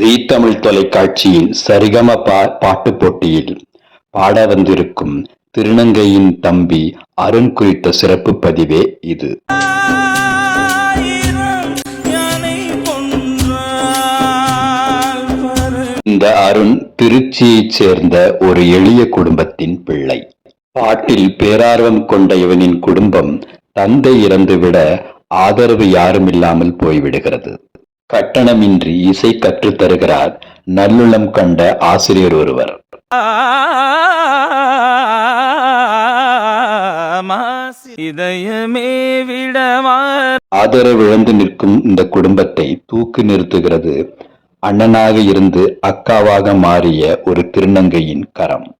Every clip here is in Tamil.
ஜீ தமிழ் தொலைக்காட்சியின் சரிகம பா பாட்டுப் போட்டியில் பாட வந்திருக்கும் திருநங்கையின் தம்பி அருண் குறித்த சிறப்பு பதிவே இது. இந்த அருண் திருச்சியைச் சேர்ந்த ஒரு எளிய குடும்பத்தின் பிள்ளை. பாட்டில் பேரார்வம் கொண்ட இவனின் குடும்பம் தந்தை இறந்துவிட ஆதரவு யாருமில்லாமல் போய்விடுகிறது. கட்டணமின்றி இசை கற்றுத் தருகிறார் நல்லுளம் கண்ட ஆசிரியர் ஒருவர். இதயமே விடவார். ஆதரவு இழந்து நிற்கும் இந்த குடும்பத்தை தூக்கி நிறுத்துகிறது. அண்ணனாக இருந்து அக்காவாக மாறிய ஒரு திருநங்கையின் கரம்.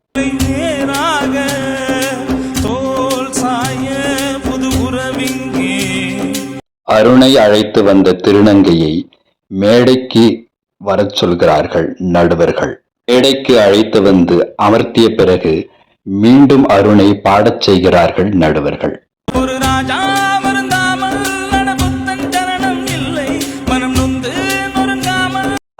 அருணை அழைத்து வந்த திருநங்கையை மேடைக்கு வரச் சொல்கிறார்கள் நடுவர்கள். மேடைக்கு அழைத்து வந்து அமர்த்திய பிறகு மீண்டும் அருணை பாடச் செய்கிறார்கள் நடுவர்கள். ஒரு ராஜா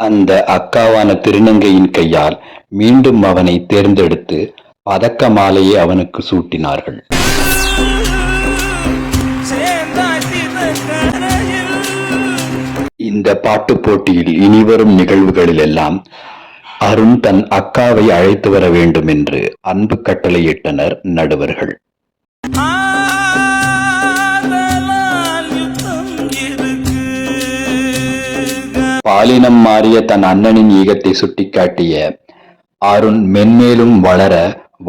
அந்த அக்காவான திருநங்கையின் கையால் மீண்டும் அவனை தேர்ந்தெடுத்து பதக்க மாலையை அவனுக்கு சூட்டினார்கள். இந்த பாட்டுப் போட்டியில் இனிவரும் நிகழ்வுகளிலெல்லாம் அருண் தன் அக்காவை அழைத்து வர வேண்டும் என்று அன்பு கட்டளையிட்டனர் நடுவர்கள். பாலினம் மாறிய தன் அண்ணனின் ஈகத்தை சுட்டிக்காட்டிய அருண் மென்மேலும் வளர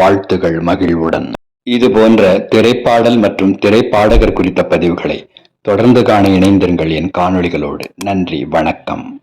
வாழ்த்துகள் மகிழ்வுடன். இது போன்ற திரைப்பாடல் மற்றும் திரைப்பாடகர் குறித்த பதிவுகளை தொடர்ந்து காண இணைந்திருங்கள் என் காணொளிகளோடு. நன்றி வணக்கம்.